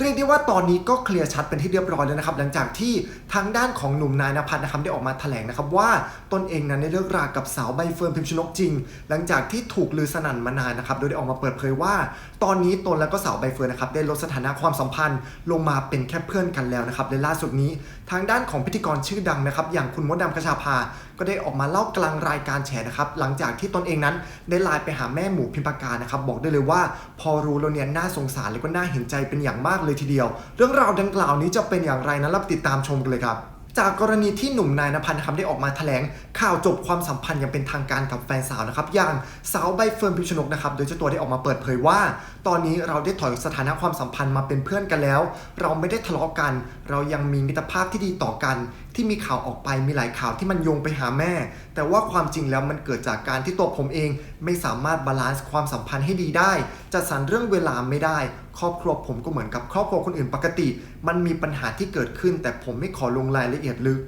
เรียกได้ว่าตอนนี้ก็เคลียร์ชัดเป็นที่เรียบร้อยแล้วนะครับ หลังจากที่ทางด้านของหนุ่มนายนภัสนะครับได้ออกมาแถลงนะครับว่าตนเองนั้นได้เลิกรากับสาวใบเฟิร์นพิมชนกจริง หลังจากที่ถูกลือสนั่นมานานนะครับโดยได้ออกมาเปิดเผยว่า ตอนนี้ตนและก็สาวใบเฟิร์นนะครับได้ลดสถานะความสัมพันธ์ ลงมาเป็นแค่เพื่อนกันแล้วนะครับและล่าสุดนี้ ทางด้านของพิธีกรชื่อดังนะครับอย่างคุณมดดำคชาภา ก็ได้ออกมาเล่ากลางรายการแฉนะครับหลังจากที่ตนเองนั้นได้ไลน์ไปหาแม่หมูพิมพากานะครับบอกได้เลยว่า พอรู้แล้วเนี่ยน่าสงสารและก็น่าเห็นใจเป็นอย่างมากเลยทีเดียว เรื่องราวดังกล่าวนี้จะเป็นอย่างไรนั้นรับติดตามชมกันเลยครับจากกรณีที่หนุ่มนายนภัสนะครับได้ออกมาแถลงข่าวจบความสัมพันธ์อย่างเป็นทางการกับแฟนสาวนะครับอย่างสาวใบเฟิร์นพิมชนกนะครับโดยเจ้าตัวได้ออกมาเปิดเผยว่า ตอนนี้เราได้ถอยสถานะความสัมพันธ์มาเป็นเพื่อนกันแล้ว เราไม่ได้ทะเลาะกัน เรายังมีมิตรภาพที่ดีต่อกัน ที่มีข่าวออกไปมีหลายข่าวที่มันโยงไปหาแม่ แต่ว่าความจริงแล้วมันเกิดจากการที่ตัวผมเองไม่สามารถบาลานซ์ความสัมพันธ์ให้ดีได้ จัดสรรเรื่องเวลาไม่ได้ ครอบครัวผมก็เหมือนกับครอบครัวคนอื่นปกติ มันมีปัญหาที่เกิดขึ้น แต่ผมไม่ขอลงรายละเอียดลึก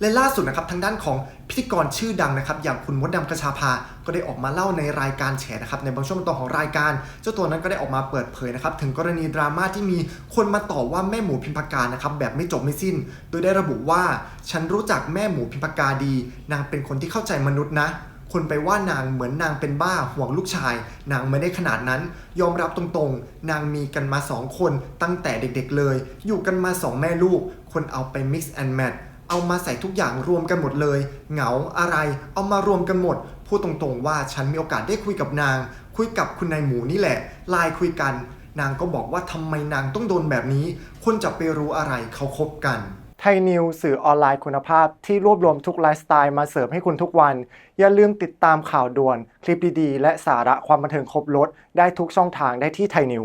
และล่าสุดนะครับทางด้านของพิธีกรชื่อดังนะครับ อย่างคุณมดดำกระชาภา ก็ได้ออกมาเล่าในรายการแฉนะครับในบางช่วงตอนของรายการ เจ้าตัวนั้นก็ได้ออกมาเปิดเผยนะครับถึงกรณีดราม่าที่มีคนมาต่อว่าแม่หมูพิมพากานะครับแบบไม่จบไม่สิ้น โดยได้ระบุว่าฉันรู้จักแม่หมูพิมพากาดี นางเป็นคนที่เข้าใจมนุษย์นะคนไปว่านางเหมือนนางเป็นบ้าห่วงลูกชาย นางไม่ได้ขนาดนั้น ยอมรับตรงๆ นางมีกันมาสองคนตั้งแต่เด็กๆเลย อยู่กันมาสองแม่ลูก คนเอาไป mix and match เอามาใส่ทุกอย่างรวมกันหมดเลย เหงาอะไร เอามารวมกันหมด พูดตรงๆว่าฉันมีโอกาสได้คุยกับนาง คุยกับคุณนายหมูนี่แหละไลน์คุยกัน นางก็บอกว่าทำไมนางต้องโดนแบบนี้ คนจะไปรู้อะไรเขาคบกันไทยนิวสื่อออนไลน์คุณภาพที่รวบรวมทุกไลฟ์สไตล์มาเสิร์ฟให้คุณทุกวัน อย่าลืมติดตามข่าวด่วน คลิปดีๆ และสาระความบันเทิงครบรถได้ทุกช่องทางได้ที่ไทยนิว